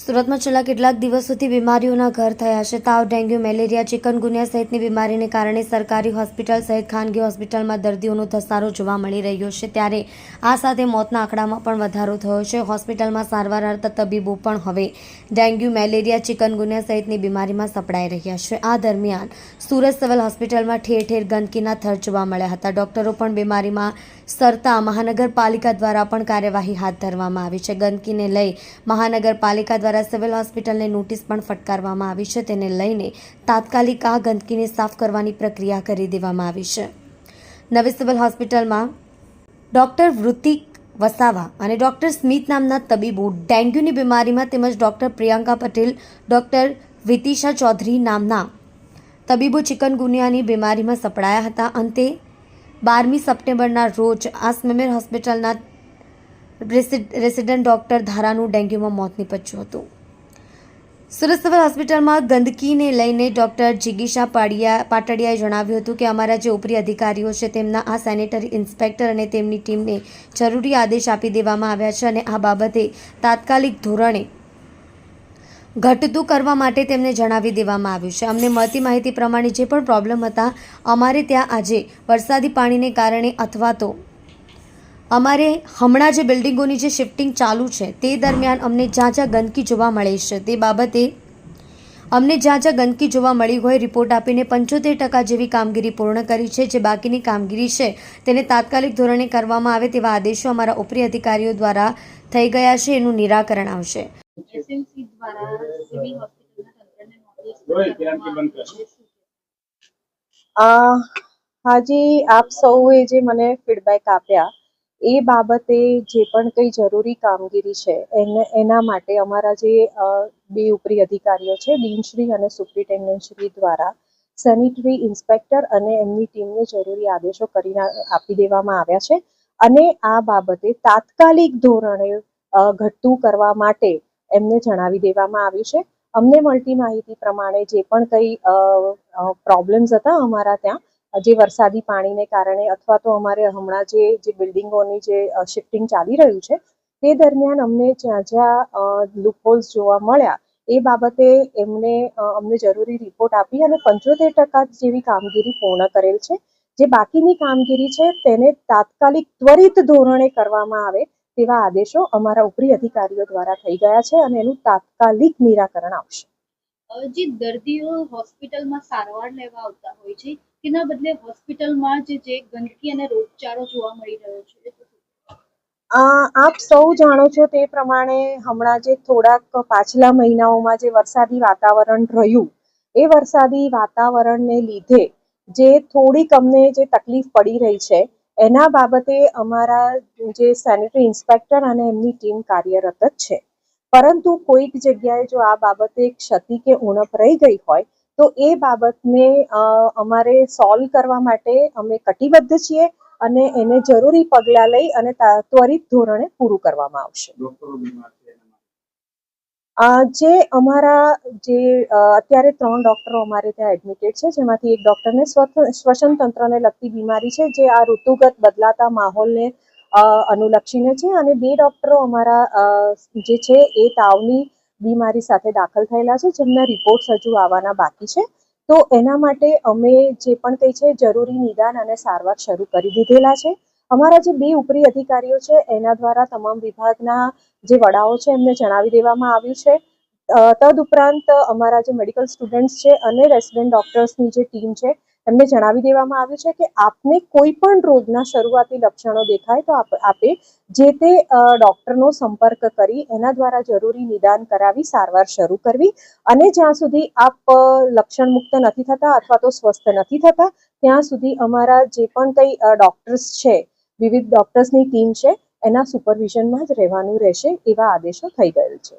સુરતમાં છેલ્લા કેટલાક દિવસોથી બીમારીઓના ઘર થયા છે. તાવ, ડેન્ગ્યુ, મેલેરિયા ચિકનગુનિયા સહિતની બીમારીને કારણે સરકારી હોસ્પિટલ સહિત ખાનગી હોસ્પિટલમાં દર્દીઓનો ધસારો જોવા મળી રહ્યો છે. ત્યારે આ સાથે મોતના આંકડામાં પણ વધારો થયો છે. હોસ્પિટલમાં સારવાર અર્થા તબીબો પણ હવે ડેન્ગ્યુ, મેલેરિયા ચિકનગુનિયા સહિતની બીમારીમાં સપડાઈ રહ્યા છે. આ દરમિયાન સુરત સિવિલ હોસ્પિટલમાં ઠેર ઠેર ગંદકીના થર જોવા મળ્યા હતા. ડોક્ટરો પણ બીમારીમાં સરતા મહાનગરપાલિકા દ્વારા પણ કાર્યવાહી હાથ ધરવામાં આવી છે. ગંદકીને લઈ મહાનગરપાલિકા દ્વારા સિવિલ હોસ્પિટલને નોટિસ પણ ફટકારવામાં આવી છે. તેને લઈને તાત્કાલિક આ ગંદકીને સાફ કરવાની પ્રક્રિયા કરી દેવામાં આવી છે. નવી સિવિલ હોસ્પિટલમાં ડોક્ટર વૃતિક વસાવા અને ડોક્ટર સ્મિત નામના તબીબો ડેન્ગ્યુની બીમારીમાં તેમજ ડોક્ટર પ્રિયંકા પટેલ, ડોક્ટર વિતિશા ચૌધરી નામના તબીબો ચિકનગુનિયાની બીમારીમાં સપડાયા હતા. અંતે બારમી સપ્ટેમ્બરના રોજ આ સ્મિમેર હોસ્પિટલના રેસિડેન્ટ ડોક્ટર ધારાનું ડેન્ગ્યુમાં મોત નીપજ્યું હતું. સુરત સિવિલ હોસ્પિટલમાં ગંદકીને લઈને ડોક્ટર જિગીશા પાડિયા, પાટડિયાએ જણાવ્યું હતું કે અમારા જે ઉપરી અધિકારીઓ છે તેમના આ સેનેટરી ઇન્સ્પેક્ટર અને તેમની ટીમને જરૂરી આદેશ આપી દેવામાં આવ્યા છે અને આ બાબતે તાત્કાલિક ધોરણે ઘટતું કરવા માટે તેમને જણાવી દેવામાં આવ્યું છે. અમને મળતી માહિતી પ્રમાણે જે પણ પ્રોબ્લેમ હતા, અમારે ત્યાં આજે વરસાદી પાણીને કારણે અથવા તો અમારે હમણાં જે બિલ્ડિંગોની જે શિફ્ટિંગ ચાલુ છે તે દરમિયાન અમને જ્યાં જ્યાં ગંદકી જોવા મળે છે તે બાબતે અમને જ્યાં જ્યાં ગંદકી જોવા મળી હોય રિપોર્ટ આપીને પંચોતેર ટકા જેવી કામગીરી પૂર્ણ કરી છે જે બાકીની કામગીરી છે તેને તાત્કાલિક ધોરણે કરવામાં આવે તેવા આદેશો અમારા ઉપરી અધિકારીઓ દ્વારા થઈ ગયા છે એનું નિરાકરણ આવશે. હાજી આપ સૌએ જે મને ફીડબેક આપ્યા એ બાબતે જે પણ કંઈ જરૂરી કામગીરી છે, એને, એના માટે અમારા જે બે ઉપરી અધિકારીઓ છે, ડીનશ્રી અને સુપ્રિન્ટેન્ડન્ટશ્રી દ્વારા સેનિટરી ઇન્સ્પેક્ટર અને એમની ટીમને જરૂરી આદેશો કરીને આપી દેવામાં આવ્યા છે. અને આ બાબતે તાત્કાલિક ધોરણે ઘટતું કરવા માટે એમને જણાવી દેવામાં આવ્યું છે. અમને મળતી માહિતી પ્રમાણે જે પણ કંઈ પ્રોબ્લેમ્સ હતા અમારા ત્યાં જે વરસાદી પાણીને કારણે અથવા તો અમારે હમણાં જે જે બિલ્ડિંગોની જે શિફ્ટિંગ ચાલી રહ્યું છે, તે દરમિયાન અમને જ્યાં જ્યાં લૂપહોલ્સ જોવા મળ્યા, એ બાબતે એમને અમને જરૂરી રિપોર્ટ આપી અને પંચોતેર ટકા જેવી કામગીરી પૂર્ણ કરેલ છે. જે બાકીની કામગીરી છે, તેને તાત્કાલિક ત્વરિત ધોરણે કરવામાં આવે તેવા આદેશો અમારા ઉપરી અધિકારીઓ દ્વારા થઈ ગયા છે અને એનું તાત્કાલિક નિરાકરણ આવશે. જે દર્દીઓ હોસ્પિટલમાં સારવાર લેવા આવતા હોય છે તેના બદલે હોસ્પિટલમાં જે જે ગંદકી અને રોગચાળો જોવા મળી રહ્યો છે આપ સૌ જાણો છો તે પ્રમાણે હમણાં જે થોડાક પાછલા મહિનાઓમાં જે વરસાદી વાતાવરણ રહ્યું, એ વરસાદી વાતાવરણને લીધે જે થોડીક અમને જે તકલીફ પડી રહી છે, એના બાબતે અમારા જે સેનેટરી ઇન્સ્પેક્ટર અને એમની ટીમ કાર્યરત જ છે. પરંતુ કોઈક જગ્યાએ જો આ બાબતે ક્ષતિ કે ઉણપ રહી ગઈ હોય તો એ બાબતને અમારે સોલ્વ કરવા માટે અમે કટિબદ્ધ છીએ અને એને જરૂરી પગલાં લઈ અને ત્વરિત ધોરણે પૂરું કરવામાં આવશે. જે અમારા જે અત્યારે ત્રણ ડોક્ટરો અમારે ત્યાં એડમિટેડ છે જેમાંથી એક ડોક્ટરને શ્વસન તંત્રને લગતી બીમારી છે જે આ ઋતુગત બદલાતા માહોલને અનુલક્ષીને છે અને બે ડોક્ટરો અમારા જે છે એ તાવની બીમારી સાથે દાખલ થયેલા છે, જેમના રિપોર્ટ્સ હજુ આવવાના બાકી છે. તો એના માટે અમે જે પણ કંઈ છે, જરૂરી નિદાન અને સારવાર શરૂ કરી દીધેલા છે. અમારા જે બે ઉપરી અધિકારીઓ છે, એના દ્વારા તમામ વિભાગના જે વડાઓ છે, એમને જણાવી દેવામાં આવ્યું છે. તદ તદુપરાંત અમારા જે મેડિકલ સ્ટુડન્ટ્સ છે અને રેસિડેન્ટ ડોક્ટર્સની જે ટીમ છે એમને જણાવી દેવામાં આવ્યું છે કે આપને કોઈ પણ રોગના શરૂઆતી લક્ષણો દેખાય તો આપ જે તે ડોક્ટરનો સંપર્ક કરી એના દ્વારા જરૂરી નિદાન કરાવી, સારવાર શરૂ કરવી અને જ્યાં સુધી આપ લક્ષણ મુક્ત નથી થતા અથવા તો સ્વસ્થ નથી થતા, ત્યાં સુધી અમારા જે પણ કંઈ ડોક્ટર્સ છે, વિવિધ ડોક્ટર્સની ટીમ છે, એના સુપરવિઝનમાં જ રહેવાનું રહેશે એવા આદેશો થઈ ગયેલ છે.